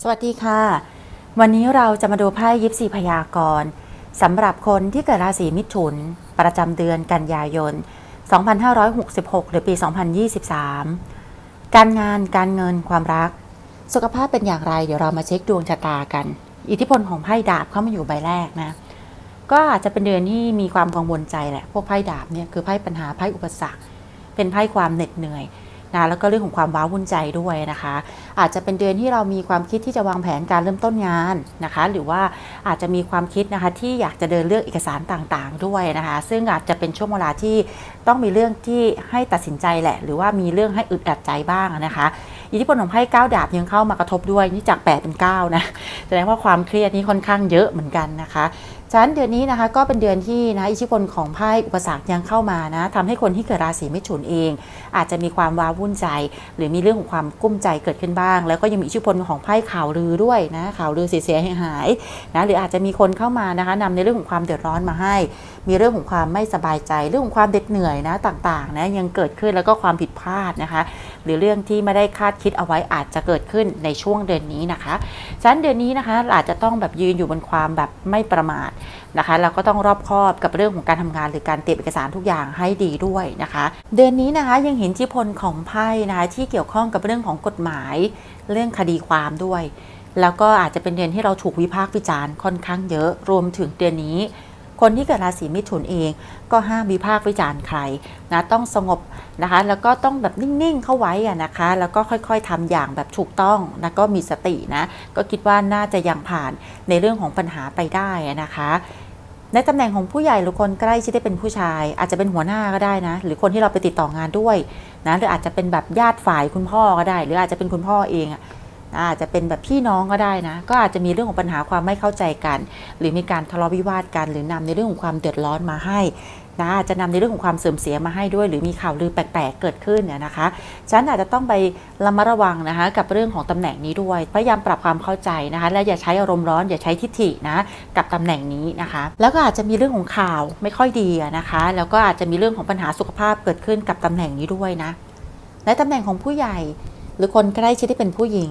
สวัสดีค่ะ วันนี้เราจะมาดูไพ่ยิปซีพยากรณ์สำหรับคนที่เกิดราศีมิถุน ประจำเดือนกันยายน 2566 หรือปี 2023 การงานการเงินความรัก สุขภาพเป็นอย่างไร เดี๋ยวเรามาเช็คดวงชะตากัน อิทธิพลของไพ่ดาบเข้ามาอยู่ใบแรกนะ ก็อาจจะเป็นเดือนที่มีความกังวลใจแหละ พวกไพ่ดาบเนี่ยคือไพ่ปัญหาไพ่อุปสรรค เป็นไพ่ความเหน็ดเหนื่อย นะแล้วก็เรื่องของความว้าวุ่นใจด้วยนะคะ อาจจะเป็นเดือนที่เรามีความคิดที่จะวางแผนการเริ่มต้นงานนะคะ หรือว่าอาจจะมีความคิดนะคะที่อยากจะเดินเรื่องเอกสารต่างๆ ด้วยนะคะ ซึ่งอาจจะเป็นช่วงเวลาที่ต้องมีเรื่องที่ให้ตัดสินใจแหละ หรือว่ามีเรื่องให้อึดอัดใจบ้างนะคะอิทธิพลของไพ่ก้าวดาบยังเข้ามากระทบด้วยนี่จาก 8 เป็น 9 นะแสดงว่าความเครียดนี่ค่อนข้างเยอะเหมือนกันนะคะ ฉะนั้นเดือนนี้นะคะก็เป็นเดือนที่นะอิทธิพลของไพ่อุปสรรคยังเข้ามานะทำให้คนที่เกิดราศีมิถุนเอง อาจจะมีความว้าวุ่นใจ หรือมีเรื่องของความกุ้มใจเกิดขึ้นบ้าง แล้วก็ยังมีอิทธิพลของไพ่ข่าวลือด้วยนะข่าวลือเสียหายนะหรืออาจจะมีคนเข้ามานะคะนำในเรื่องของความเดือดร้อนมาให้ มีเรื่องของความไม่สบายใจ เรื่องของความเด็ดเหนื่อยนะต่างๆนะยังเกิดขึ้นแล้วก็ความผิดพลาดนะคะ หรือเรื่องที่ไม่ได้คาดคิดเอาไว้อาจจะเกิดขึ้นในช่วงเดือนนี้นะคะฉะนั้นเดือนนี้นะคะอาจจะต้องแบบยืนอยู่บนความแบบไม่ประมาทนะคะแล้วก็ต้องรอบคอบกับเรื่องของการทำงานหรือการเตรียมเอกสารทุกอย่างให้ดีด้วยนะคะ เดือนนี้นะคะยังเห็นอิทธิพลของไพ่นะคะที่เกี่ยวข้องกับเรื่องของกฎหมายเรื่องคดีความด้วย แล้วก็อาจจะเป็นเดือนที่เราถูกวิพากษ์วิจารณ์ค่อนข้างเยอะรวมถึงเดือนนี้ คนที่เกิดราศีมิถุนเอง ก็ห้ามวิพากษ์วิจารณ์ใครนะต้องสงบนะคะ แล้วก็ต้องแบบนิ่งๆเข้าไว้อะนะคะ แล้วก็ค่อยๆทำอย่างแบบถูกต้องนะก็มีสตินะ ก็คิดว่าน่าจะยังผ่านในเรื่องของปัญหาไปได้นะคะในตำแหน่งของผู้ใหญ่หรือคนใกล้ชิดได้เป็นผู้ชาย อาจจะเป็นหัวหน้าก็ได้นะ หรือคนที่เราไปติดต่องานด้วยนะหรืออาจจะเป็นแบบญาติฝ่ายคุณพ่อก็ได้ หรืออาจจะเป็นคุณพ่อเอง อาจจะเป็นแบบพี่น้องก็ได้นะ ก็อาจจะมีเรื่องของปัญหาความไม่เข้าใจกัน หรือมีการทะเลาะวิวาทกัน หรือนำในเรื่องของความเดือดร้อนมาให้นะอาจจะนำในเรื่องของความเสื่อมเสียมาให้ด้วย หรือมีข่าวลือแปลกๆเกิดขึ้นเนี่ยนะคะฉันอาจจะต้องไประมัดระวังนะคะกับเรื่องของตำแหน่งนี้ด้วย พยายามปรับความเข้าใจนะคะ และอย่าใช้อารมณ์ร้อน อย่าใช้ทิฐินะกับตำแหน่งนี้นะคะ แล้วก็อาจจะมีเรื่องของข่าวไม่ค่อยดีนะคะ แล้วก็อาจจะมีเรื่องของปัญหาสุขภาพเกิดขึ้นกับตำแหน่งนี้ด้วยนะในตำแหน่งของผู้ใหญ่ หรือคนใกล้ชิดที่เป็นผู้หญิง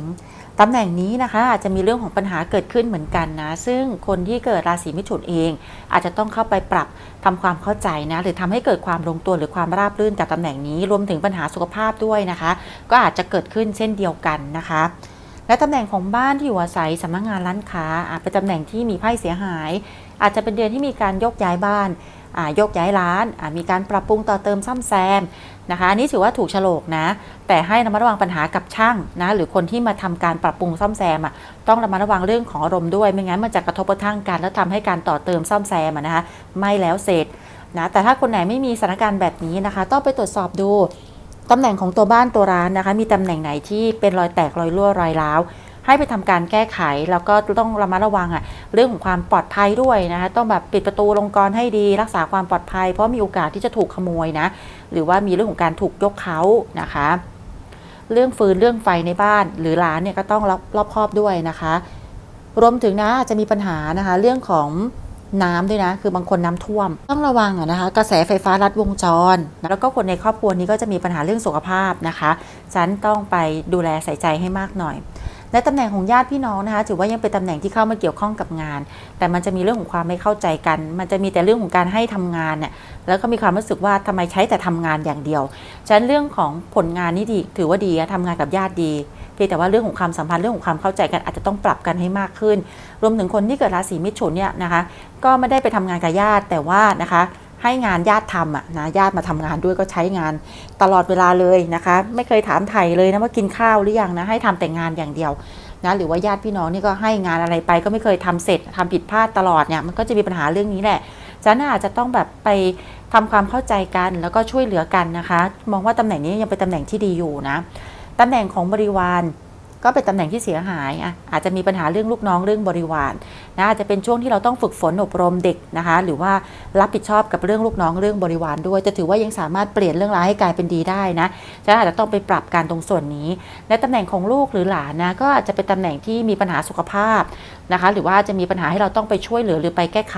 ตำแหน่งนี้นะคะอาจจะมีเรื่องของปัญหาเกิดขึ้นเหมือนกันนะ ซึ่งคนที่เกิดราศีมิถุนเอง อาจจะต้องเข้าไปปรับทำความเข้าใจนะ หรือทำให้เกิดความลงตัวหรือความราบรื่นจากตำแหน่งนี้ รวมถึงปัญหาสุขภาพด้วยนะคะ ก็อาจจะเกิดขึ้นเช่นเดียวกันนะคะและตำแหน่งของบ้านที่อยู่อาศัยสำนักงานร้านค้าอาจเป็นตำแหน่งที่มีไพ่เสียหาย อาจจะเป็นเดือนที่มีการยกย้ายบ้าน ยกย้ายร้านมีการปรับปรุงต่อเติมซ่อมแซมนะคะอันนี้ถือว่าถูกโฉลกนะ แต่ให้ระมัดระวังปัญหากับช่างนะหรือคนที่มาทำการปรับปรุงซ่อมแซมอะต้องระมัดระวังเรื่องของอารมณ์ด้วยไม่งั้นมันจะกระทบกระทั่งกัน แล้วทำให้การต่อเติมซ่อมแซมนะคะไม่แล้วเสร็จนะแต่ถ้าคนไหนไม่มีสถานการณ์แบบนี้นะคะ ต้องไปตรวจสอบดูตำแหน่งของตัวบ้านตัวร้านนะคะ มีตำแหน่งไหนที่เป็นรอยแตกรอยรั่วรอยร้าว ให้ไปทำการแก้ไข แล้วก็ต้องระมัดระวังอะเรื่องของความปลอดภัยด้วยนะคะต้องแบบปิดประตูลงกรให้ดี รักษาความปลอดภัย เพราะมีโอกาสที่จะถูกขโมยนะ หรือว่ามีเรื่องของการถูกยกเขานะคะ เรื่องฟืนเรื่องไฟในบ้าน หรือร้านเนี่ยก็ต้องรอบรอบครอบด้วยนะคะ รวมถึงนะอาจจะมีปัญหานะคะ เรื่องของน้ำด้วยนะ คือบางคนน้ำท่วม ต้องระวังอะนะคะ กระแสไฟฟ้าลัดวงจร แล้วก็คนในครอบครัวนี้ก็จะมีปัญหาเรื่องสุขภาพนะคะ ฉันต้องไปดูแลใส่ใจให้มากหน่อย และตำแหน่งของญาติพี่น้องนะคะถือว่ายังเป็นตำแหน่งที่เข้ามาเกี่ยวข้องกับงาน แต่มันจะมีเรื่องของความไม่เข้าใจกัน มันจะมีแต่เรื่องของการให้ทำงานเนี่ยแล้วก็มีความรู้สึกว่าทำไมใช้แต่ทำงานอย่างเดียวฉะนั้นเรื่องของผลงานนี่ดีถือว่าดีอะทำงานกับญาติดีเพียงแต่ว่าเรื่องของความสัมพันธ์เรื่องของความเข้าใจกันอาจจะต้องปรับกันให้มากขึ้น รวมถึงคนที่เกิดราศีมิถุนเนี่ยนะคะ ก็ไม่ได้ไปทำงานกับญาติแต่ว่านะคะ ให้งานญาติทำอะนะญาติมาทำงานด้วยก็ใช้งานตลอดเวลาเลยนะคะ ไม่เคยถามไถ่เลยนะว่ากินข้าวหรือยังนะให้ทำแต่งานอย่างเดียวนะหรือว่าญาติพี่น้องนี่ก็ให้งานอะไรไปก็ไม่เคยทำเสร็จทำผิดพลาดตลอดเนี่ยมันก็จะมีปัญหาเรื่องนี้แหละฉะนั้นอาจจะต้องแบบไปทำความเข้าใจกันแล้วก็ช่วยเหลือกันนะคะ มองว่าตำแหน่งนี้ยังเป็นตำแหน่งที่ดีอยู่นะตำแหน่งของบริวาร ก็เป็นตำแหน่งที่เสียหายอะอาจจะมีปัญหาเรื่องลูกน้องเรื่องบริวารนะอาจจะเป็นช่วงที่เราต้องฝึกฝนอบรมเด็กนะคะ หรือว่ารับผิดชอบกับเรื่องลูกน้องเรื่องบริวารด้วย จะถือว่ายังสามารถเปลี่ยนเรื่องร้ายให้กลายเป็นดีได้นะฉะอาจจะต้องไปปรับการตรงส่วนนี้ ในตำแหน่งของลูกหรือหลานนะก็อาจจะเป็นตำแหน่งที่มีปัญหาสุขภาพนะคะ หรือว่าจะมีปัญหาให้เราต้องไปช่วยเหลือหรือไปแก้ไข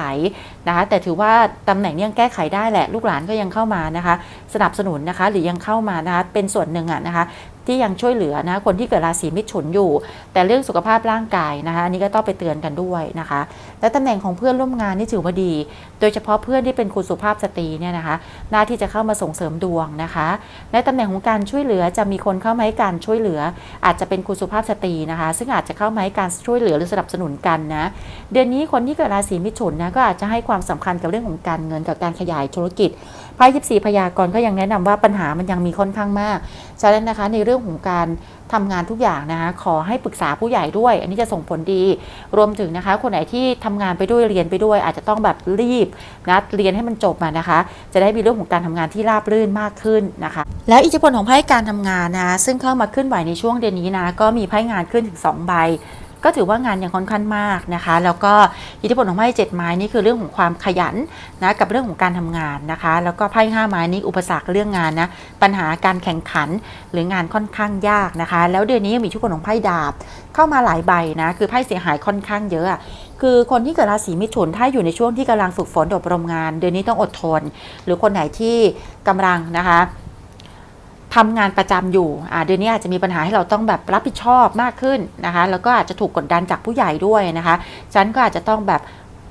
นะคะ แต่ถือว่าตำแหน่งนี้ยังแก้ไขได้แหละ ลูกหลานก็ยังเข้ามานะคะ สนับสนุนนะคะ หรือยังเข้ามานะคะเป็นส่วนหนึ่งอะนะคะ ที่ยังช่วยเหลือนะคนที่เกิดราศีมิถุนอยู่ แต่เรื่องสุขภาพร่างกายนะคะอันนี้ก็ต้องไปเตือนกันด้วยนะคะ และตำแหน่งของเพื่อนร่วมงานนี่ถือว่าดี โดยเฉพาะเพื่อนที่เป็นคุณสุภาพสตรีเนี่ยนะคะหน้าที่จะเข้ามาส่งเสริมดวงนะคะในตำแหน่งของการช่วยเหลือจะมีคนเข้ามาให้การช่วยเหลือ อาจจะเป็นคุณสุภาพสตรีนะคะ ซึ่งอาจจะเข้ามาให้การช่วยเหลือหรือสนับสนุนกันนะเดือนนี้คนที่เกิดราศีมิถุนนะก็อาจจะให้ความสำคัญกับเรื่องของการเงินกับการขยายธุรกิจ ไพ่ยิบสีพยากรณ์ก็ยังแนะนำว่าปัญหามันยังมีค่อนข้างมาก ฉะนั้นนะคะในเรื่องของการทำงานทุกอย่างนะคะขอให้ปรึกษาผู้ใหญ่ด้วย อันนี้จะส่งผลดี รวมถึงนะคะ คนไหนที่ทำงานไปด้วยเรียนไปด้วย อาจจะต้องแบบรีบนะเรียนให้มันจบมานะคะ จะได้มีเรื่องของการทำงานที่ราบรื่นมากขึ้นนะคะ แล้วอิทธิพลของไพ่การทำงานนะซึ่งเข้ามาขึ้นไหวในช่วงเดือนนี้นะก็มีไพ่งานขึ้นถึง2ใบ ก็ถือว่างานยังค่อนข้างมากนะคะ แล้วก็อิทธิพลของไพ่เจ็ดไม้นี่คือเรื่องของความขยันนะกับเรื่องของการทำงานนะคะ แล้วก็ไพ่ห้าไม้นี่อุปสรรคเรื่องงานนะปัญหาการแข่งขันหรืองานค่อนข้างยากนะคะ แล้วเดือนนี้ยังมีอิทธิพลของไพ่ดาบ เข้ามาหลายใบนะคือไพ่เสียหายค่อนข้างเยอะคือคนที่เกิดราศีมิถุนถ้าอยู่ในช่วงที่กำลังฝึกฝนอบรมงาน เดือนนี้ต้องอดทน หรือคนไหนที่กำลังนะคะ ทำงานประจำอยู่อ่าเดือนนี้อาจจะมีปัญหาให้เราต้องแบบรับผิดชอบมากขึ้นนะคะ แล้วก็อาจจะถูกกดดันจากผู้ใหญ่ด้วยนะคะฉันก็อาจจะต้องแบบ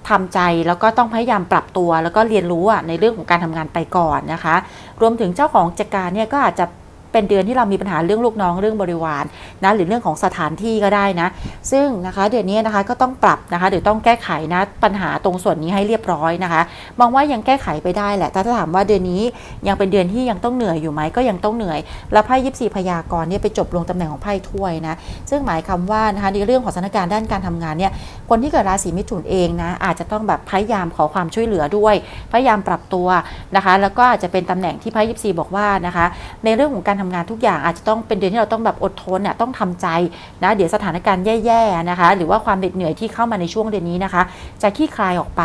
ทำใจแล้วก็ต้องพยายามปรับตัว แล้วก็เรียนรู้อะในเรื่องของการทำงานไปก่อนนะคะ รวมถึงเจ้าของกิจการเนี่ยก็อาจจะ เป็นเดือนที่เรามีปัญหาเรื่องลูกน้องเรื่องบริวารนะหรือเรื่องของสถานที่ก็ได้นะ ซึ่งนะคะเดือนนี้นะคะก็ต้องปรับนะคะหรือต้องแก้ไขนะปัญหาตรงส่วนนี้ให้เรียบร้อยนะคะ มองว่ายังแก้ไขไปได้แหละแต่ถ้าถามว่าเดือนนี้ยังเป็นเดือนที่ยังต้องเหนื่อยอยู่ไหมก็ยังต้องเหนื่อย แล้วไพ่ยิปซีพยากรเนี่ยไปจบลงตำแหน่งของไพ่ถ้วยนะซึ่งหมายคำว่านะคะในเรื่องของสถานการณ์ด้านการทำงานเนี่ยคนที่เกิดราศีมิถุนเองนะอาจจะต้องแบบพยายามขอความช่วยเหลือด้วย พยายามปรับตัวนะคะ แล้วก็อาจจะเป็นตำแหน่งที่ไพ่ยิปซีบอกว่านะคะ ในเรื่องของการททำงานทุกอย่างอาจจะต้องเป็นเดือนที่เราต้องแบบอดทนน่ะต้องทำใจนะเดี๋ยวสถานการณ์แย่ๆนะคะ หรือว่าความเหน็ดเหนื่อยที่เข้ามาในช่วงเดือนนี้นะคะ จะคลี่คลายออกไป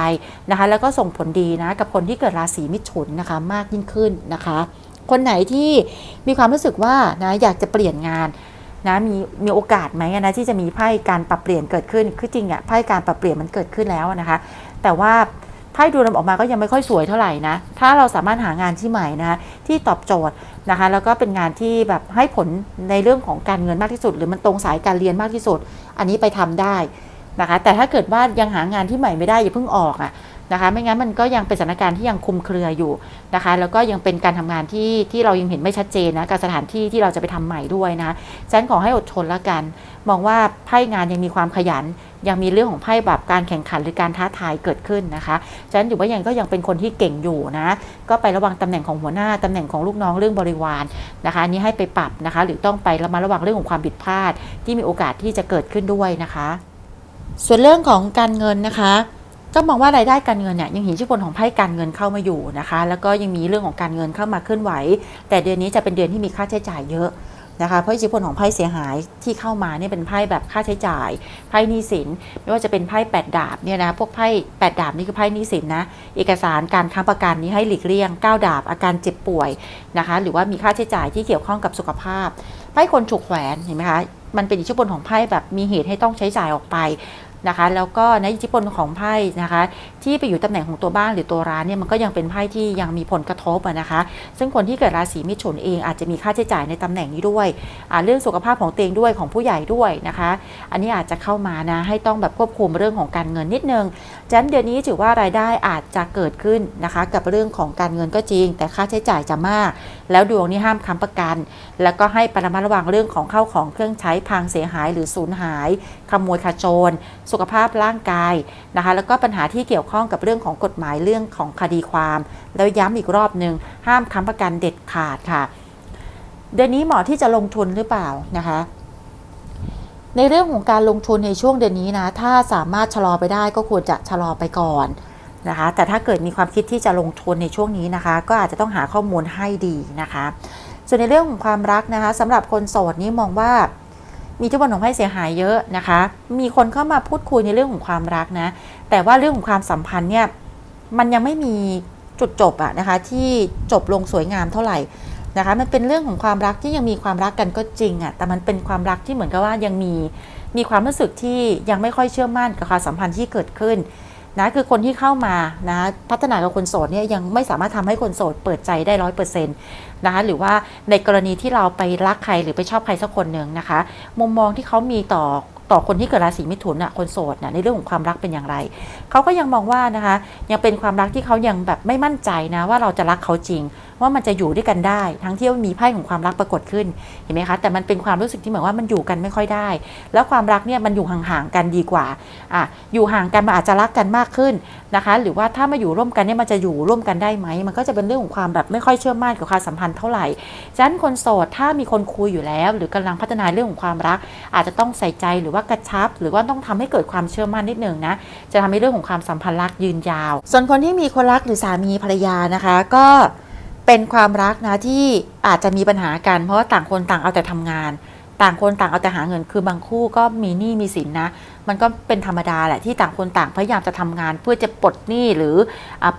นะคะ แล้วก็ส่งผลดีนะกับคนที่เกิดราศีมิถุนนะคะ มากยิ่งขึ้นนะคะ คนไหนที่มีความรู้สึกว่านะอยากจะเปลี่ยนงานนะมีมีโอกาสไหมนะที่จะมีไพ่การปรับเปลี่ยนเกิดขึ้นคือจริงอะไพ่การปรับเปลี่ยนมันเกิดขึ้นแล้วนะคะ แต่ว่าไพ่ดูนำออกมาก็ยังไม่ค่อยสวยเท่าไหร่นะ ถ้าเราสามารถหางานที่ใหม่นะคะที่ตอบโจทย์ นะคะแล้วก็เป็นงานที่แบบให้ผลในเรื่องของการเงินมากที่สุด หรือมันตรงสายการเรียนมากที่สุด อันนี้ไปทำได้นะคะ แต่ถ้าเกิดว่ายังหางานที่ใหม่ไม่ได้อย่าเพิ่งออกอะนะคะ ไม่งั้นมันก็ยังเป็นสถานการณ์ที่ยังคุมเครืออยู่นะคะ แล้วก็ยังเป็นการทำงานที่ที่เรายังเห็นไม่ชัดเจนนะกับสถานที่ที่เราจะไปทำใหม่ด้วยนะฉะนันขอให้อดทนละกัน มองว่าไพ่งานยังมีความขยัน ยังมีเรื่องของไพ่แบบการแข่งขันหรือการท้าทายเกิดขึ้นนะคะฉะนั้นอยู่ว่ายังก็ยังเป็นคนที่เก่งอยู่นะ ก็ไประวังตำแหน่งของหัวหน้าตำแหน่งของลูกน้องเรื่องบริวารนะคะนี้ให้ไปปรับนะคะ หรือต้องไประมัดระวังเรื่องของความผิดพลาด ที่มีโอกาสที่จะเกิดขึ้นด้วยนะคะ ส่วนเรื่องของการเงินนะคะก็มองว่ารายได้การเงินเนี่ยยังเห็นอิทธิพลของไพ่การเงินเข้ามาอยู่นะคะ แล้วก็ยังมีเรื่องของการเงินเข้ามาเคลื่อนไหว แต่เดือนนี้จะเป็นเดือนที่มีค่าใช้จ่ายเยอะ นะคะเพราะอิทธิพลของไพ่เสียหายที่เข้ามาเนี่ยเป็นไพ่แบบค่าใช้จ่ายไพ่หนี้สิน ไม่ว่าจะเป็นไพ่แปดดาบเนี่ยนะพวกไพ่แปดดาบนี่คือไพ่หนี้สินนะเอกสารการค้ำประกันนี้ให้หลีกเลี่ยงก้าดาบอาการเจ็บป่วยนะคะหรือว่ามีค่าใช้จ่ายที่เกี่ยวข้องกับสุขภาพไพ่คนฉุกแขวนเห็นไหมคะมันเป็นอิทธิพลของไพ่แบบมีเหตุให้ต้องใช้จ่ายออกไป นะคะ แล้วก็ในอิทธิพลของไพ่นะคะ ที่ไปอยู่ตำแหน่งของตัวบ้านหรือตัวร้านเนี่ยมันก็ยังเป็นไพ่ที่ยังมีผลกระทบนะคะ ซึ่งคนที่เกิดราศีมิถุนเองอาจจะมีค่าใช้จ่ายในตำแหน่งนี้ด้วยเรื่องสุขภาพของเตวเองด้วยของผู้ใหญ่ด้วยนะคะ อันนี้อาจจะเข้ามานะให้ต้องแบบควบคุมเรื่องของการเงินนิดนึงฉะนั้นเดือนนี้ถือว่ารายได้อาจจะเกิดขึ้นนะคะ กับเรื่องของการเงินก็จริง แต่ค่าใช้จ่ายจะมาก แล้วดวงนี้ห้ามค้ำประกัน แล้วก็ให้ประมัดระวังเรื่องของเข้าของเครื่องใช้พังเสียหายหรือสูญหาย ขโมยขโจรสุขภาพร่างกายนะคะ แล้วก็ปัญหาที่เกี่ยวข้องกับเรื่องของกฎหมายเรื่องของคดีความ แล้วย้ำอีกรอบหนึ่งห้ามค้ำประกันเด็ดขาดค่ะ เดือนนี้เหมาะที่จะลงทุนหรือเปล่านะคะในเรื่องของการลงทุนในช่วงเดือนนี้นะ ถ้าสามารถชะลอไปได้ก็ควรจะชะลอไปก่อนนะคะ แต่ถ้าเกิดมีความคิดที่จะลงทุนในช่วงนี้นะคะ ก็อาจจะต้องหาข้อมูลให้ดีนะคะ ส่วนในเรื่องของความรักนะคะสำหรับคนโสดนี่มองว่า มีทุกวันของไพ่เสียหายเยอะนะคะ มีคนเข้ามาพูดคุยในเรื่องของความรักนะ แต่ว่าเรื่องของความสัมพันธ์เนี่ย มันยังไม่มีจุดจบอะนะคะ ที่จบลงสวยงามเท่าไหร่นะคะ มันเป็นเรื่องของความรักที่ยังมีความรักกันก็จริงอะแต่มันเป็นความรักที่เหมือนกับว่ายังมี มีความรู้สึกที่ยังไม่ค่อยเชื่อมั่นกับความสัมพันธ์ที่เกิดขึ้น นะคือคนที่เข้ามานะพัฒนากับคนโสดเนี่ยยังไม่สามารถทำให้คนโสดเปิดใจได้ร้อยเปอร์เซ็นต์นะคะหรือว่าในกรณีที่เราไปรักใครหรือไปชอบใครสักคนหนึ่งนะคะ มุมมองที่เขามีต่อ ต่อคนที่เกิดราศีมิถุนอะคนโสดน่ะในเรื่องของความรักเป็นอย่างไร เขาก็ยังมองว่านะคะ ยังเป็นความรักที่เขายังแบบไม่มั่นใจนะ ว่าเราจะรักเขาจริง ว่ามันจะอยู่ด้วยกันได้ ทั้งที่มีไพ่ของความรักปรากฏขึ้นเห็นไหมคะแต่มันเป็นความรู้สึกที่เหมือนว่ามันอยู่กันไม่ค่อยได้ แล้วความรักเนี่ยมันอยู่ห่างๆกันดีกว่าอะอยู่ห่างกันมันอาจจะรักกันมากขึ้นนะคะ หรือว่าถ้ามาอยู่ร่วมกันเนี่ยมันจะอยู่ร่วมกันได้ไหมมันก็จะเป็นเรื่องของความแบบไม่ค่อยเชื่อมั่นกับความสัมพันธ์เท่าไหร่ฉะนั้นคนโสดถ้ามีคนคุยอยู่แล้ว หรือกำลังพัฒนาเรื่องของความรัก อาจจะต้องใส่ใจหรือว่ากระชับ หรือว่าต้องทำให้เกิดความเชื่อมั่นนิดหนึ่งนะ จะทำให้เรื่องของความสัมพันธ์รักยืนยาว ส่วนคนที่มีคนรักหรือสามีภรรยานะคะ ก็เป็นความรักนะที่อาจจะมีปัญหากันเพราะว่าต่างคนต่างเอาแต่ทำงาน ต่างคนต่างเอาแต่หาเงินคือบางคู่ก็มีหนี้มีสินนะ มันก็เป็นธรรมดาแหละที่ต่างคนต่างพยายามจะทำงานเพื่อจะปลดหนี้หรือ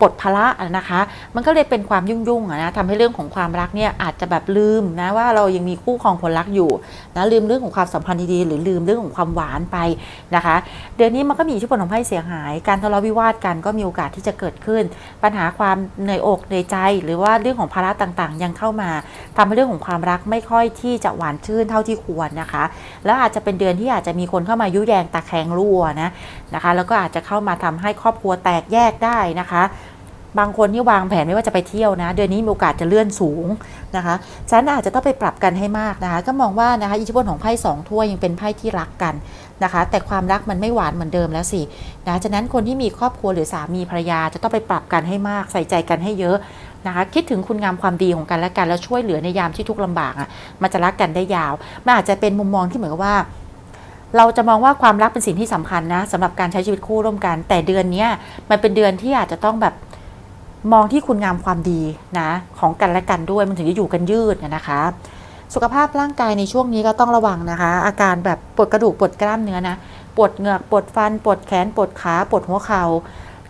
ปลดภาระอะนะคะ มันก็เลยเป็นความยุ่งๆอะนะทำให้เรื่องของความรักเนี่ยอาจจะแบบลืมนะว่าเรายังมีคู่ครองคนรักอยู่นะลืมเรื่องของความสัมพันธ์ดีๆหรือลืมเรื่องของความหวานไปนะคะ เดือนนี้มันก็มีอิทธิพลของไพ่เสียหาย การทะเลาะวิวาทกันก็มีโอกาสที่จะเกิดขึ้น ปัญหาความเหนื่อยอกเหนื่อยใจ หรือว่าเรื่องของภาระต่างๆ ยังเข้ามาทำให้เรื่องของความรักไม่ค่อยที่จะหวานชื่นเท่าที่ควรนะคะ แล้วอาจจะเป็นเดือนที่อาจจะมีคนเข้ามายุแยงตาแคงรั่วนะนะคะ แล้วก็อาจจะเข้ามาทำให้ครอบครัวแตกแยกได้นะคะ บางคนที่วางแผนไม่ว่าจะไปเที่ยวนะ เดือนนี้มีโอกาสจะเลื่อนสูงนะคะฉันอาจจะต้องไปปรับกันให้มากนะคะ ก็มองว่านะคะอิทธิพลของไพ่สองถ้วยยังเป็นไพ่ที่รักกันนะคะ แต่ความรักมันไม่หวานเหมือนเดิมแล้วสินะฉะนั้นคนที่มีครอบครัวหรือสามีภรรยาจะต้องไปปรับกันให้มากใส่ใจกันให้เยอะนะคะคิดถึงคุณงามความดีของกันและกันแล้วช่วยเหลือในยามที่ทุกข์ลำบากอะมันจะรักกันได้ยาวมันอาจจะเป็นมุมมองที่เหมือนว่า เราจะมองว่าความรักเป็นสิ่งที่สำคัญนะสำหรับการใช้ชีวิตคู่ร่วมกัน แต่เดือนนี้มันเป็นเดือนที่อาจจะต้องแบบมองที่คุณงามความดีนะของกันและกันด้วยมันถึงจะอยู่กันยืดนะคะ สุขภาพร่างกายในช่วงนี้ก็ต้องระวังนะคะ อาการแบบปวดกระดูกปวดกล้ามเนื้อนะปวดเหงือกปวดฟันปวดแขนปวดขาปวดหัวเข่า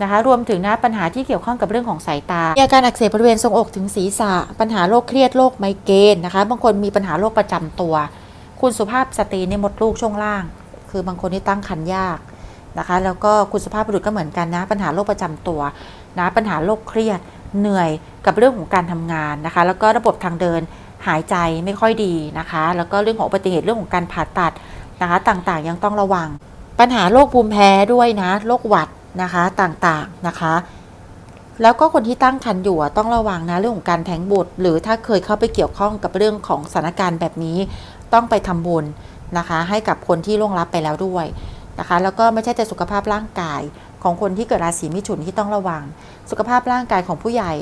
นะคะ รวมถึงนะปัญหาที่เกี่ยวข้องกับเรื่องของสายตาอาการอักเสบบริเวณทรงอกถึงศีรษะ ปัญหาโรคเครียดโรคไมเกรนนะคะ บางคนมีปัญหาโรคประจำตัว คุณสุภาพสตรีในมดลูกช่วงล่าง คือบางคนที่ตั้งครรภ์ยากนะคะ แล้วก็คุณสุภาพบุรุษก็เหมือนกันนะ ปัญหาโรคประจำตัวนะ ปัญหาโรคเครียด เหนื่อยกับเรื่องของการทำงานนะคะ แล้วก็ระบบทางเดินหายใจไม่ค่อยดีนะคะ แล้วก็เรื่องของอุบัติเหตุเรื่องของการผ่าตัดนะคะ ต่างๆ ยังต้องระวัง ปัญหาโรคภูมิแพ้ด้วยนะโรคหวัดนะคะต่างๆนะคะ แล้วก็คนที่ตั้งครรภ์อยู่ต้องระวังนะเรื่องของการแท้งบุตร หรือถ้าเคยเข้าไปเกี่ยวข้องกับเรื่องของสถานการณ์แบบนี้ ต้องไปทำบุญนะคะ ให้กับคนที่ล่วงลับไปแล้วด้วยนะคะ แล้วก็ไม่ใช่แต่สุขภาพร่างกายของคนที่เกิดราศีมิถุนที่ต้องระวัง สุขภาพร่างกายของผู้ใหญ่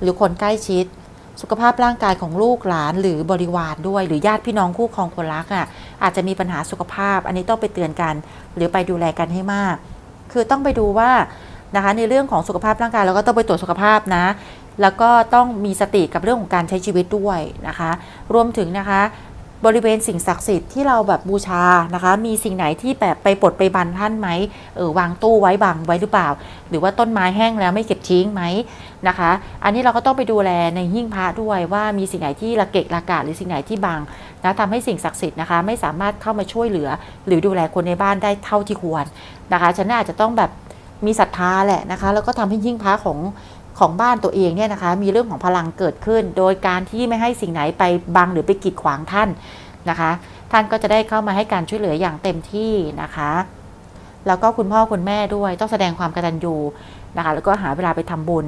หรือคนใกล้ชิด สุขภาพร่างกายของลูกหลานหรือบริวารด้วย หรือญาติพี่น้องคู่ครองคนรักอะอาจจะมีปัญหาสุขภาพ อันนี้ต้องไปเตือนกัน หรือไปดูแลกันให้มาก คือต้องไปดูว่านะคะในเรื่องของสุขภาพร่างกายเราก็ต้องไปตรวจสุขภาพนะ แล้วก็ต้องมีสติกับเรื่องของการใช้ชีวิตด้วยนะคะ รวมถึงนะคะ บริเวณสิ่งศักดิ์สิทธิ์ที่เราแบบบูชานะคะ มีสิ่งไหนที่แบบไปปลดไปบันท่านไหมเออวางตู้ไว้บังไว้หรือเปล่า หรือว่าต้นไม้แห้งแล้วไม่เก็บทิ้งไหมนะคะ อันนี้เราก็ต้องไปดูแลในหิ้งพระด้วยว่ามีสิ่งไหนที่ระเกะระกาหรือสิ่งไหนที่บังนะทำให้สิ่งศักดิ์สิทธิ์นะคะ ไม่สามารถเข้ามาช่วยเหลือ หรือดูแลคนในบ้านได้เท่าที่ควรนะคะฉันน่าอาจจะต้องแบบมีศรัทธาแหละนะคะ แล้วก็ทำให้หิ้งพระของ ของบ้านตัวเองเนี่ยนะคะมีเรื่องของพลังเกิดขึ้น โดยการที่ไม่ให้สิ่งไหนไปบังหรือไปกีดขวางท่านนะคะ ท่านก็จะได้เข้ามาให้การช่วยเหลืออย่างเต็มที่นะคะ แล้วก็คุณพ่อคุณแม่ด้วยต้องแสดงความกตัญญูนะคะแล้วก็หาเวลาไปทำบุญ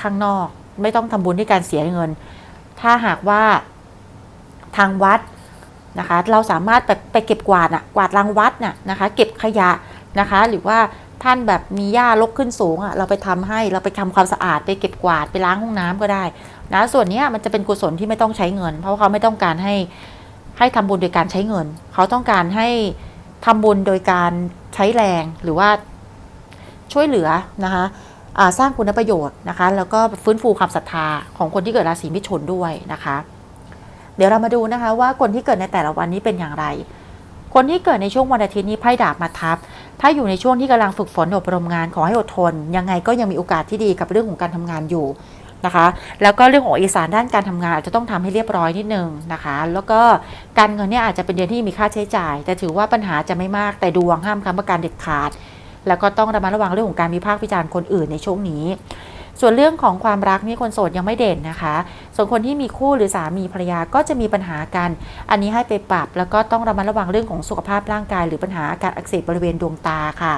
ข้างนอก ไม่ต้องทำบุญด้วยการเสียเงิน ถ้าหากว่าทางวัดนะคะ เราสามารถไปไปเก็บกวาดอะกวาดรางวัดน่ะนะคะ เก็บขยะนะคะ หรือว่า ท่านแบบมีหญ้ารกขึ้นสูงอะเราไปทำให้เราไปทำความสะอาดไปเก็บกวาดไปล้างห้องน้ำก็ได้นะส่วนนี้มันจะเป็นกุศลที่ไม่ต้องใช้เงิน เพราะเขาไม่ต้องการให้ให้ทำบุญโดยการใช้เงิน เขาต้องการให้ทำบุญโดยการใช้แรงหรือว่าช่วยเหลือนะคะสร้างคุณประโยชน์นะคะ แล้วก็ฟื้นฟูความศรัทธาของคนที่เกิดราศีมิถุนด้วยนะคะ เดี๋ยวเรามาดูนะคะว่าคนที่เกิดในแต่ละวันนี้เป็นอย่างไร คนที่เกิดในช่วงวันอาทิตย์นี้ไพ่ดาบมาทับ ถ้าอยู่ในช่วงที่กำลังฝึกฝนอบรมงานขอให้อดทน ยังไงก็ยังมีโอกาสที่ดีกับเรื่องของการทำงานอยู่นะคะ แล้วก็เรื่องของเอกสารด้านการทำงานอาจจะต้องทำให้เรียบร้อยนิดนึงนะคะ แล้วก็การเงินเนี่ยอาจจะเป็นเดือนที่มีค่าใช้จ่าย แต่ถือว่าปัญหาจะไม่มากแต่ดวงห้ามค้ำประกันเด็ดขาด แล้วก็ต้องระมัดระวังเรื่องของการวิพากษ์วิจารณ์คนอื่นในช่วงนี้ ส่วนเรื่องของความรักนี่คนโสดยังไม่เด่นนะคะ ส่วนคนที่มีคู่หรือสามีภรรยาก็จะมีปัญหากัน อันนี้ให้ไปปรับ แล้วก็ต้องระมัดระวังเรื่องของสุขภาพร่างกาย หรือปัญหาอาการอักเสบบริเวณดวงตาค่ะ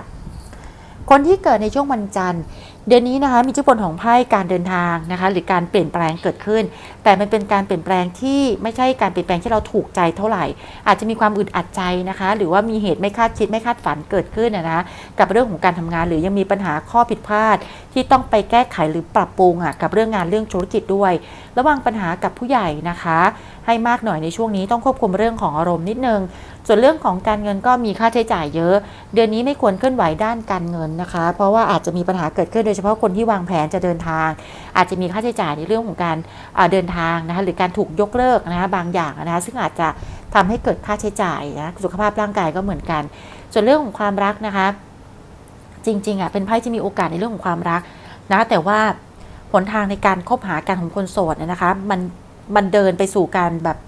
คนที่เกิดในช่วงวันจันทร์ เดือนนี้นะคะมีจุดผลของไพ่การเดินทางนะคะ หรือการเปลี่ยนแปลงเกิดขึ้น แต่มันเป็นการเปลี่ยนแปลงที่ไม่ใช่การเปลี่ยนแปลงที่เราถูกใจเท่าไหร่ อาจจะมีความอึดอัดใจนะคะ หรือว่ามีเหตุไม่คาดคิดไม่คาดฝันเกิดขึ้นนะกับเรื่องของการทำงาน หรือยังมีปัญหาข้อผิดพลาด ที่ต้องไปแก้ไขหรือปรับปรุงอะกับเรื่องงานเรื่องธุรกิจด้วย ระวังปัญหากับผู้ใหญ่นะคะ ให้มากหน่อยในช่วงนี้ต้องควบคุมเรื่องของอารมณ์นิดนึงส่วนเรื่องของการเงินก็มีค่าใช้จ่ายเยอะ เดือนนี้ไม่ควรเคลื่อนไหวด้านการเงินนะคะ เพราะว่าอาจจะมีปัญหาเกิดขึ้นโดยเฉพาะคนที่วางแผนจะเดินทาง อาจจะมีค่าใช้จ่ายในเรื่องของการเดินทางนะคะหรือการถูกยกเลิกนะคะบางอย่างนะคะซึ่งอาจจะทำให้เกิดค่าใช้จ่ายนะสุขภาพร่างกายก็เหมือนกัน ส่วนเรื่องของความรักนะคะ จริงๆอะเป็นไพ่ที่มีโอกาสในเรื่องของความรักนะแต่ว่าหนทางในการคบหากันของคนโสดนนะคะมันมันเดินไปสู่การแบบ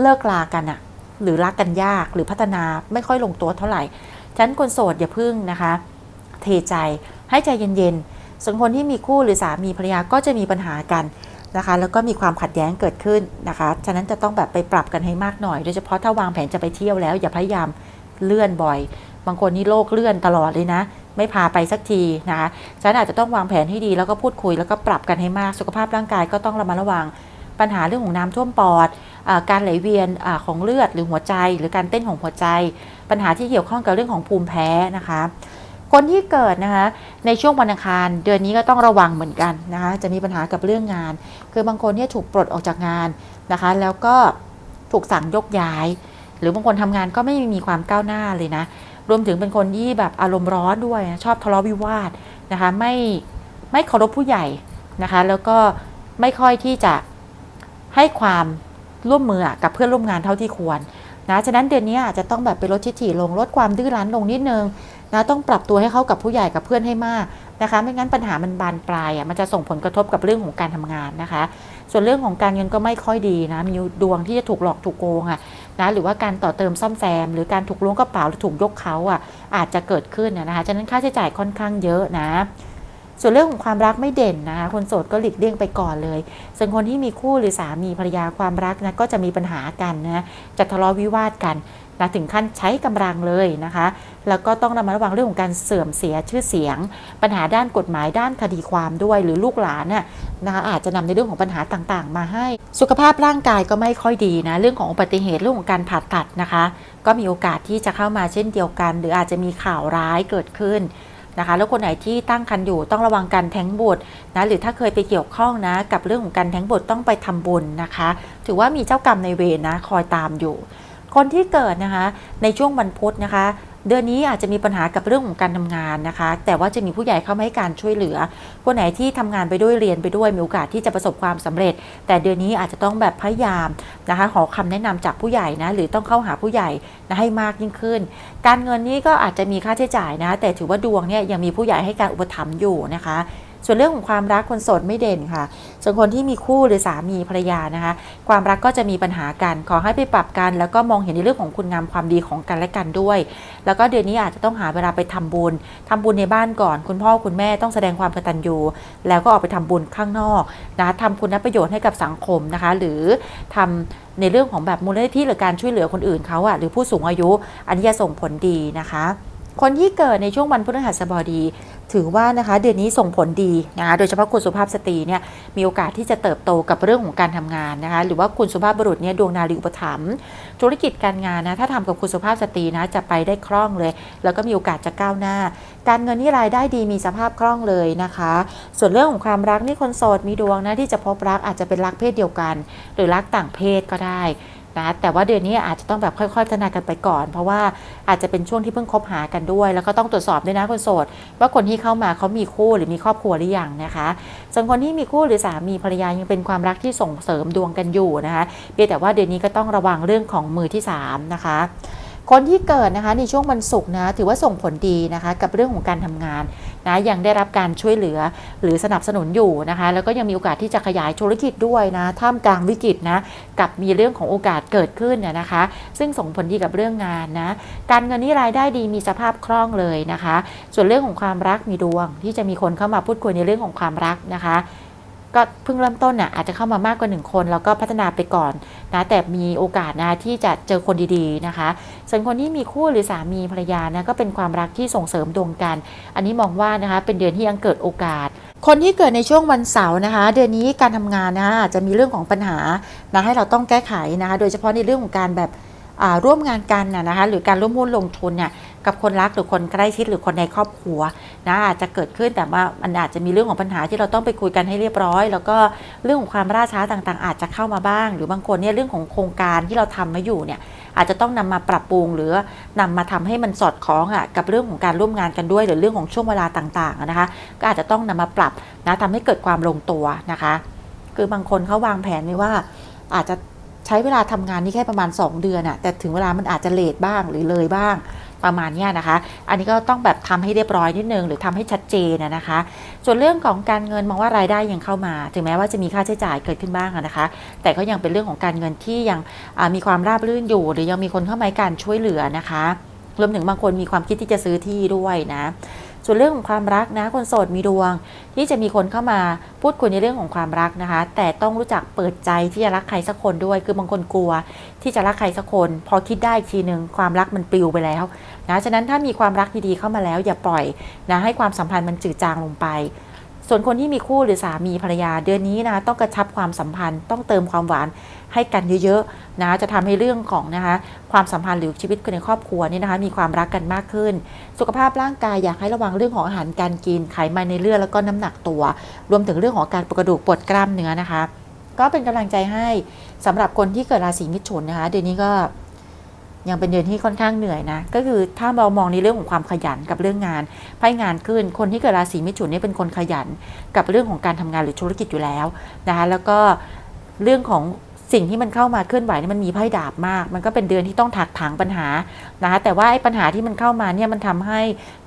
เลิกลากันอะหรือรักกันยากหรือพัฒนาไม่ค่อยลงตัวเท่าไหร่ฉะนั้นคนโสดอย่าพึ่งนะคะ เทใจให้ใจเย็นๆ ส่วนคนที่มีคู่หรือสามีภรรยาก็จะมีปัญหากันนะคะ แล้วก็มีความขัดแย้งเกิดขึ้นนะคะ ฉะนั้นจะต้องแบบไปปรับกันให้มากหน่อย โดยเฉพาะถ้าวางแผนจะไปเที่ยวแล้ว อย่าพยายามเลื่อนบ่อย บางคนนี่โลกเลื่อนตลอดเลยนะ ไม่พาไปสักทีนะคะฉะนั้นอาจจะต้องวางแผนให้ดีแล้วก็พูดคุยแล้วก็ปรับกันให้มาก สุขภาพร่างกายก็ต้องระมัดระวัง ปัญหาเรื่องของน้ำท่วมปอดอการไหลเวียนอของเลือดหรือหัวใจ หรือการเต้นของหัวใจ ปัญหาที่เกี่ยวข้องกับเรื่องของภูมิแพ้นะคะ คนที่เกิดนะคะในช่วงวันอังคาร เดือนนี้ก็ต้องระวังเหมือนกันนะคะจะมีปัญหากับเรื่องงาน คือบางคนเนี่ยถูกปลดออกจากงานนะคะแล้วก็ถูกสั่งยกย้าย หรือบางคนทำงานก็ไม่มีความก้าวหน้าเลยนะรวมถึงเป็นคนที่แบบอารมณ์ร้อนด้วยนะชอบทะเลาะวิวาทนะคะไม่ไม่เคารพผู้ใหญ่นะคะแล้วก็ไม่ค่อยที่จะให้ความร่วมมือกับเพื่อนร่วมงานเท่าที่ควรนะฉะนั้นเดือนนี้อาจจะต้องแบบไปลดทิฐิลงลดความดื้อรั้นลงนิดนึง นะต้องปรับตัวให้เข้ากับผู้ใหญ่กับเพื่อนให้มากนะคะ ไม่งั้นปัญหามันบานปลายอะมันจะส่งผลกระทบกับเรื่องของการทำงานนะคะ ส่วนเรื่องของการเงินก็ไม่ค่อยดีนะมีดวงที่จะถูกหลอกถูกโกงอะนะหรือว่าการต่อเติมซ่อมแซม หรือการถูกล้วงกระเป๋าหรือถูกยกเขาอะอาจจะเกิดขึ้นนะนะคะฉะนั้นค่าใช้จ่ายค่อนข้างเยอะนะส่วนเรื่องของความรักไม่เด่นนะคะคนโสดก็หลีกเลี่ยงไปก่อนเลย ส่วนคนที่มีคู่หรือสามีภรรยาความรักนะก็จะมีปัญหากันนะจะทะเลาะวิวาทกัน นะถึงขั้นใช้กำลังเลยนะคะ แล้วก็ต้องระมัดระวังเรื่องของการเสื่อมเสียชื่อเสียง ปัญหาด้านกฎหมายด้านคดีความด้วย หรือลูกหลานน่ะนะคะอาจจะนำในเรื่องของปัญหาต่างๆ มาให้ สุขภาพร่างกายก็ไม่ค่อยดีนะเรื่องของอุบัติเหตุเรื่องของการผ่าตัดนะคะ ก็มีโอกาสที่จะเข้ามาเช่นเดียวกัน หรืออาจจะมีข่าวร้ายเกิดขึ้นนะคะแล้วคนไหนที่ตั้งครรภ์อยู่ต้องระวังการแท้งบุตรนะหรือถ้าเคยไปเกี่ยวข้องนะ กับเรื่องของการแท้งบุตรต้องไปทำบุญนะคะ ถือว่ามีเจ้ากรรมในเวรนะคอยตามอยู่ คนที่เกิดนะคะในช่วงวันพุธนะคะ เดือนนี้อาจจะมีปัญหากับเรื่องของการทำงานนะคะ แต่ว่าจะมีผู้ใหญ่เข้ามาให้การช่วยเหลือ คนไหนที่ทำงานไปด้วยเรียนไปด้วยมีโอกาสที่จะประสบความสำเร็จ แต่เดือนนี้อาจจะต้องแบบพยายามนะคะขอคำแนะนำจากผู้ใหญ่นะหรือต้องเข้าหาผู้ใหญ่นะให้มากยิ่งขึ้น การเงินนี้ก็อาจจะมีค่าใช้จ่ายนะ แต่ถือว่าดวงเนี่ยยังมีผู้ใหญ่ให้การอุปถัมภ์อยู่นะคะ ส่วนเรื่องของความรักคนโสดไม่เด่นค่ะ ส่วนคนที่มีคู่หรือสามีภรรยานะคะ ความรักก็จะมีปัญหากัน ขอให้ไปปรับกัน แล้วก็มองเห็นในเรื่องของคุณงามความดีของกันและกันด้วย แล้วก็เดือนนี้อาจจะต้องหาเวลาไปทำบุญทำบุญในบ้านก่อน คุณพ่อคุณแม่ต้องแสดงความกตัญญู แล้วก็ออกไปทำบุญข้างนอกนะทำคุณประโยชน์ให้กับสังคมนะคะ หรือทำในเรื่องของแบบมูลนิธิหรือการช่วยเหลือคนอื่นเขาอะหรือผู้สูงอายุ อันนี้จะส่งผลดีนะคะ คนที่เกิดในช่วงวันพฤหัสบดี ถือว่านะคะเดือนนี้ส่งผลดีนะคะโดยเฉพาะคุณสุภาพสตรีเนี่ยมีโอกาสที่จะเติบโตกับเรื่องของการทำงานนะคะหรือว่าคุณสุภาพบุรุษเนี่ยดวงนารีอุปถัมภ์ธุรกิจการงานนะถ้าทำกับคุณสุภาพสตรีนะจะไปได้คล่องเลย แล้วก็มีโอกาสจะก้าวหน้า การเงินนี่รายได้ดีมีสภาพคล่องเลยนะคะ ส่วนเรื่องของความรักนี่คนโสดมีดวงนะที่จะพบรักอาจจะเป็นรักเพศเดียวกัน หรือรักต่างเพศก็ได้ นะ แต่ว่าเดือนนี้อาจจะต้องแบบค่อยๆพัฒนากันไปก่อน เพราะว่าอาจจะเป็นช่วงที่เพิ่งคบหากันด้วย แล้วก็ต้องตรวจสอบด้วยนะคนโสด ว่าคนที่เข้ามาเขามีคู่หรือมีครอบครัวหรือยังนะคะส่วนคนที่มีคู่หรือสามีภรรยายังเป็นความรักที่ส่งเสริมดวงกันอยู่นะคะเพียงแต่ว่าเดือนนี้ก็ต้องระวังเรื่องของมือที่สามนะคะคนที่เกิดนะคะในช่วงวันศุกร์นะถือว่าส่งผลดีนะคะ กับเรื่องของการทำงาน นะยังได้รับการช่วยเหลือหรือสนับสนุนอยู่นะคะ แล้วก็ยังมีโอกาสที่จะขยายธุรกิจด้วยนะท่ามกลางวิกฤตนะกับมีเรื่องของโอกาสเกิดขึ้นเนี่ยนะคะ ซึ่งส่งผลดีกับเรื่องงานนะการเงินนี่รายได้ดีมีสภาพคล่องเลยนะคะ ส่วนเรื่องของความรักมีดวงที่จะมีคนเข้ามาพูดคุยในเรื่องของความรักนะคะ ก็เพิ่งเริ่มต้นน่ะอาจจะเข้ามามากกว่าหนึ่งคน แล้วก็พัฒนาไปก่อนนะแต่มีโอกาสนะที่จะเจอคนดีๆนะคะ ส่วนคนที่มีคู่หรือสามีภรรยานะก็เป็นความรักที่ส่งเสริมดวงกัน อันนี้มองว่านะคะเป็นเดือนที่ยังเกิดโอกาส คนที่เกิดในช่วงวันเสาร์นะคะ เดือนนี้การทำงานนะคะอาจจะมีเรื่องของปัญหานะให้เราต้องแก้ไขนะคะ โดยเฉพาะในเรื่องของการแบบอ่าร่วมงานกันนะนะคะหรือการร่วมหุ้นลงทุนเนี่ย กับคนรักหรือคนใกล้ชิดหรือคนในครอบครัวนะอาจจะเกิดขึ้นแต่ว่ามันอาจจะมีเรื่องของปัญหาที่เราต้องไปคุยกันให้เรียบร้อย แล้วก็เรื่องของความล่าช้าต่างๆ อาจจะเข้ามาบ้าง หรือบางคนเนี่ยเรื่องของโครงการที่เราทำมาอยู่เนี่ยอาจจะต้องนำมาปรับปรุงหรือนำมาทำให้มันสอดคล้องอะกับเรื่องของการร่วมงานกันด้วย หรือเรื่องของช่วงเวลาต่างๆนะคะ ก็อาจจะต้องนำมาปรับนะทำให้เกิดความลงตัวนะคะ คือบางคนเขาวางแผนไว้ว่า อาจจะใช้เวลาทำงานนี่แค่ประมาณ 2 เดือนอะแต่ถึงเวลามันอาจจะเลทบ้างหรือเลยบ้าง ประมาณนี้นะคะ อันนี้ก็ต้องแบบทำให้เรียบร้อยนิดนึงหรือทำให้ชัดเจนนะคะ ส่วนเรื่องของการเงินมองว่ารายได้ยังเข้ามา ถึงแม้ว่าจะมีค่าใช้จ่ายเกิดขึ้นบ้างนะคะ แต่ก็ยังเป็นเรื่องของการเงินที่ยังมีความราบรื่นอยู่ หรือยังมีคนเข้ามาให้การช่วยเหลือนะคะรวมถึงบางคนมีความคิดที่จะซื้อที่ด้วยนะ ส่วนเรื่องของความรักนะ คนโสดมีดวง ที่จะมีคนเข้ามาพูดคุยในเรื่องของความรักนะคะ แต่ต้องรู้จักเปิดใจที่จะรักใครสักคนด้วย คือบางคนกลัว ที่จะรักใครสักคน พอคิดได้อีกทีหนึ่งความรักมันปลิวไปแล้วนะฉะนั้นถ้ามีความรักดีๆเข้ามาแล้ว อย่าปล่อยนะให้ความสัมพันธ์มันจืดจางลงไปส่วนคนที่มีคู่หรือสามีภรรยาเดือนนี้นะต้องกระชับความสัมพันธ์ ต้องเติมความหวาน ให้กันเยอะๆนะจะทำให้เรื่องของนะคะความสัมพันธ์หรือชีวิตคนในครอบครัวนี่นะคะมีความรักกันมากขึ้น สุขภาพร่างกายอยากให้ระวังเรื่องของอาหารการกินไขมันในเลือดแล้วก็น้ำหนักตัว รวมถึงเรื่องของการปวดกระดูกปวดกล้ามเนื้อนะคะ ก็เป็นกำลังใจให้สำหรับคนที่เกิดราศีมิถุนนะคะเดือนนี้ก็ยังเป็นเดือนที่ค่อนข้างเหนื่อยนะ ก็คือถ้าเรามองในเรื่องของความขยันกับเรื่องงานไพ่งานขึ้น คนที่เกิดราศีมิถุนเนี่ยเป็นคนขยันกับเรื่องของการทำงานหรือธุรกิจอยู่แล้วนะคะ แล้วก็เรื่องของ สิ่งที่มันเข้ามาเคลื่อนไหวนี่มันมีไพ่ดาบมาก มันก็เป็นเดือนที่ต้องถักถางปัญหานะคะแต่ว่าไอ้ปัญหาที่มันเข้ามาเนี่ยมันทำให้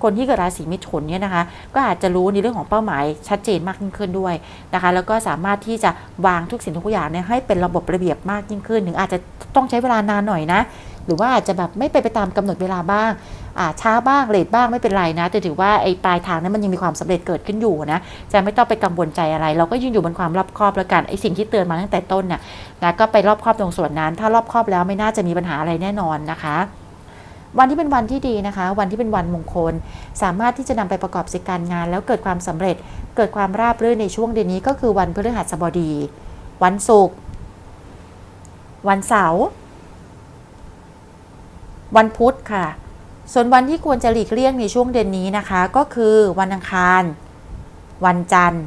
คนที่เกิดราศีมิถุนเนี่ยนะคะ ก็อาจจะรู้ในเรื่องของเป้าหมายชัดเจนมากยิ่งขึ้นด้วยนะคะ แล้วก็สามารถที่จะวางทุกสิ่งทุกอย่างเนี่ยให้เป็นระบบระเบียบมากยิ่งขึ้น ถึงอาจจะต้องใช้เวลานานหน่อยนะ หรือว่าอาจจะแบบไม่ไปไปตามกำหนดเวลาบ้าง ช้าบ้างเลทบ้างไม่เป็นไรนะ แต่ถือว่าไอ้ปลายทางนั้นมันยังมีความสำเร็จเกิดขึ้นอยู่นะจะไม่ต้องไปกังวลใจอะไร เราก็ยืนอยู่บนความรอบคอบแล้วกันไอ้สิ่งที่เตือนมาตั้งแต่ต้นน่ะนะก็ไปรอบคอบตรงส่วนนั้น ถ้ารอบคอบแล้วไม่น่าจะมีปัญหาอะไรแน่นอนนะคะวันที่เป็นวันที่ดีนะคะ วันที่เป็นวันมงคล สามารถที่จะนำไปประกอบกิจการงาน แล้วเกิดความสำเร็จ เกิดความราบรื่นในช่วงเดือนนี้ก็คือวันพฤหัสบดี วันศุกร์ วันเสาร์ วันพุธค่ะ ส่วนวันที่ควรจะหลีกเลี่ยงในช่วงเดือนนี้นะคะ ก็คือวันอังคาร วันจันทร์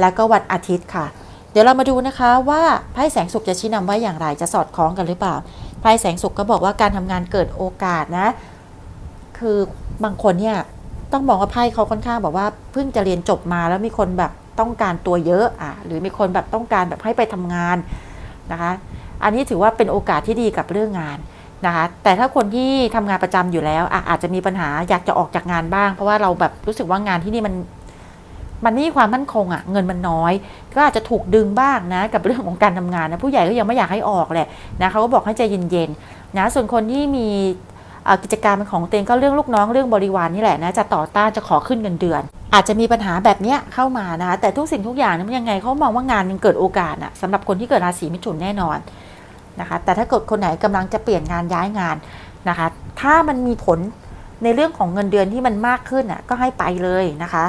และก็วันอาทิตย์ค่ะ เดี๋ยวเรามาดูนะคะว่าไพ่แสงสุขจะชี้นำว่าอย่างไรจะสอดคล้องกันหรือเปล่าไพ่แสงสุขก็บอกว่าการทำงานเกิดโอกาสนะ คือบางคนเนี่ยต้องบอกว่าไพ่เขาค่อนข้างแบบว่าเพิ่งจะเรียนจบมาแล้วมีคนแบบต้องการตัวเยอะอะหรือมีคนแบบต้องการแบบให้ไปทำงานนะคะ อันนี้ถือว่าเป็นโอกาสที่ดีกับเรื่องงาน นะคะแต่ถ้าคนที่ทำงานประจำอยู่แล้วออาจจะมีปัญหาอยากจะออกจากงานบ้าง เพราะว่าเราแบบรู้สึกว่างานที่นี่มันมันไม่มีความมั่นคงอะ่ะเงินมันน้อย ก็อาจจะถูกดึงบ้างนะ กับเรื่องของการทำงานนะผู้ใหญ่ก็ยังไม่อยากให้ออกแหละนะเขาก็บอกให้ใจเย็นๆนะส่วนคนที่มีกิจการเป็นของตัวเองก็เรื่องลูกน้องเรื่องบริวารนี่แหละนะจะต่อต้านจะขอขึ้นเงินเดือน อาจจะมีปัญหาแบบเนี้ยเข้ามานะแต่ทุกสิ่งทุกอย่างนั้นยังไงเขามองว่างานยังเกิดโอกาสอะสำหรับคนที่เกิดราศีมิถุนแน่นอน นะคะแต่ถ้าเกิดคนไหนกำลังจะเปลี่ยนงานย้ายงานนะคะ ถ้ามันมีผลในเรื่องของเงินเดือนที่มันมากขึ้นอะก็ให้ไปเลยนะคะ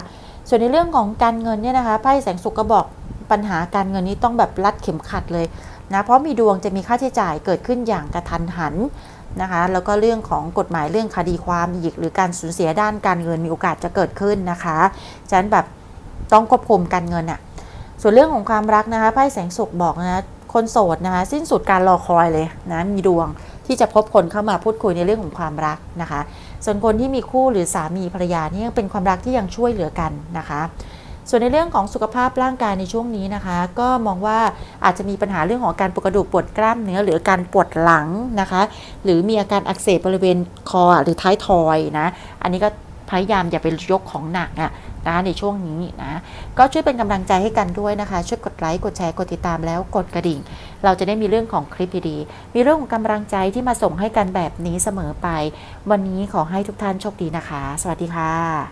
ส่วนในเรื่องของการเงินเนี่ยนะคะไพ่แสงสุขก็บอกปัญหาการเงินนี้ต้องแบบรัดเข็มขัดเลยนะเพราะมีดวงจะมีค่าใช้จ่ายเกิดขึ้นอย่างกระทันหันนะคะแล้วก็เรื่องของกฎหมายเรื่องคดีความอีกหรือการสูญเสียด้านการเงินมีโอกาสจะเกิดขึ้นนะคะฉะนั้นแบบต้องควบคุมการเงินอะส่วนเรื่องของความรักนะคะไพ่แสงสุขบอกนะ คนโสดนะคะสิ้นสุดการรอคอยเลยนะมีดวงที่จะพบคนเข้ามาพูดคุยในเรื่องของความรักนะคะ ส่วนคนที่มีคู่หรือสามีภรรยานี่ยังเป็นความรักที่ยังช่วยเหลือกันนะคะส่วนในเรื่องของสุขภาพร่างกายในช่วงนี้นะคะ ก็มองว่าอาจจะมีปัญหาเรื่องของการปวดกระดูกปวดกล้ามเนื้อ หรือการปวดหลังนะคะ หรือมีอาการอักเสบบริเวณคอหรือท้ายทอยนะ อันนี้ก็ พยายามอย่าไปยกของหนักอะนะในช่วงนี้นะ ก็ช่วยเป็นกำลังใจให้กันด้วยนะคะ ช่วยกดไลค์ กดแชร์ กดติดตามแล้วกดกระดิ่ง เราจะได้มีเรื่องของคลิปดีๆ มีเรื่องของกำลังใจที่มาส่งให้กันแบบนี้เสมอไป วันนี้ขอให้ทุกท่านโชคดีนะคะ สวัสดีค่ะ